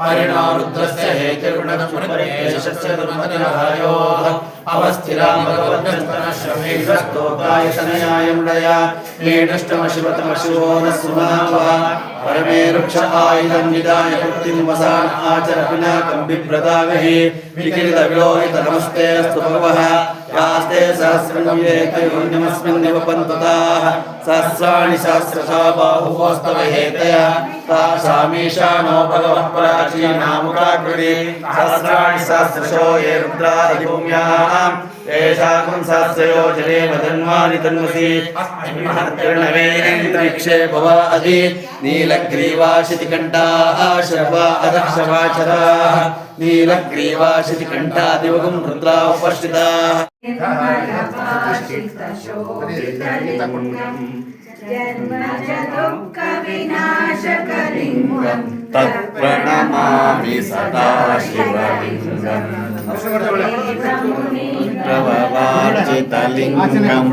हरिणा रुद्रस्य हेतिर्गुणनमुनिर्देशस्य दुर्मतिरहायोः अवस्थिरामगवर्णस्तनश्रमेश्वस्तोकायतनयायमुडय विकिरितविलोहितनमस्ते भगवः। यास्ते सहस्रं येतयोन्यमस्मिन् निवपन्तताः सहस्राणि सहस्रशा बाहुवोस्तव हेतया तासामीशानो भगवः प्राचीनामुखाकृति सहस्राणि सहस्रशो ये रुद्रादिभूम्याम् ేషాకుంసాయోజనేమధన్వాని తన్వసి అస్మిహత్తృణవేంద్రక్షే రుద్రా ఉపస్థితా తత్ప్రణమామి సదా ప్రభవార్జితలింగం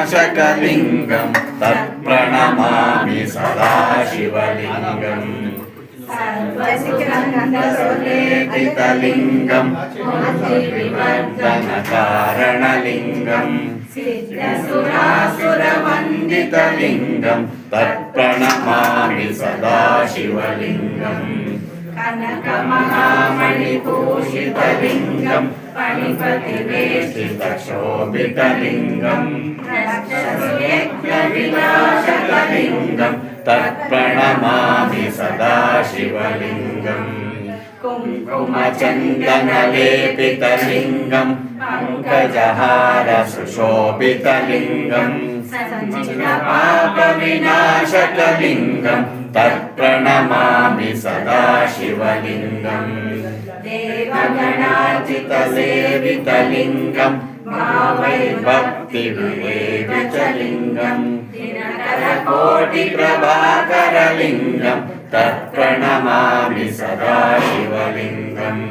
దర్పవినాశకలింగం తత్ప్రణమామి సదాశివలింగం. సర్వసికలింగం కారణలింగం तत्प्रणमामि सदा शिवलिङ्गम् सर्वसिकन्दसुलेपितलिङ्गम् विवर्धनकारणलिङ्गम् सिद्धसुरासुरवन्दितलिङ्गम् तत्प्रणमामि सदा शिवलिङ्गम् कनकमहामणिभूषितलिङ्गम् पणिपतिवेशितशोभितलिङ्गम् रक्षसुयज्ञविनाशकलिङ्गम् तत्प्रणमामि सदा शिवलिङ्गम् कुङ्कुमचन्दनलेपितलिङ्गम् पङ्कजहार सुशोभितलिङ्गम् पापविनाशकलिङ्गम् तत्प्रणमामि सदा शिवलिङ्गम् देवगणार्चितसेवितलिङ्गम् भावैर्भक्तिविवेवितलिङ्गम् दिनकरकोटिप्रभाकरलिङ्गम्। तत्प्रणमामि सदा शिवलिङ्गम्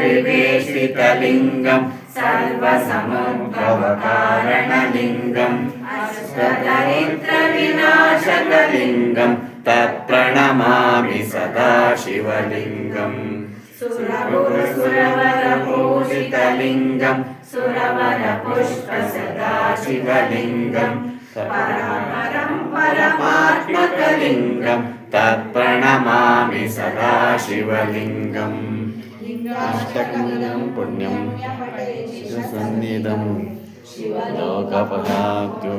अष्टदलोपरिवेशितलिङ्गम् सर्वसमुद्भवकारणलिङ्गम् अष्टदरिद्रविनाशकलिङ्गम् तत्प्रणमामि सदा शिवलिङ्गम् सुरपुरसुरवरपूजितलिङ्गम् सुरवरपुष्पसदा शिवलिङ्गम् लिङ्गं तत्प्रणमामि सदा शिवलिङ्गम् पुण्यं सुसन्निधं लोकफलाद्यो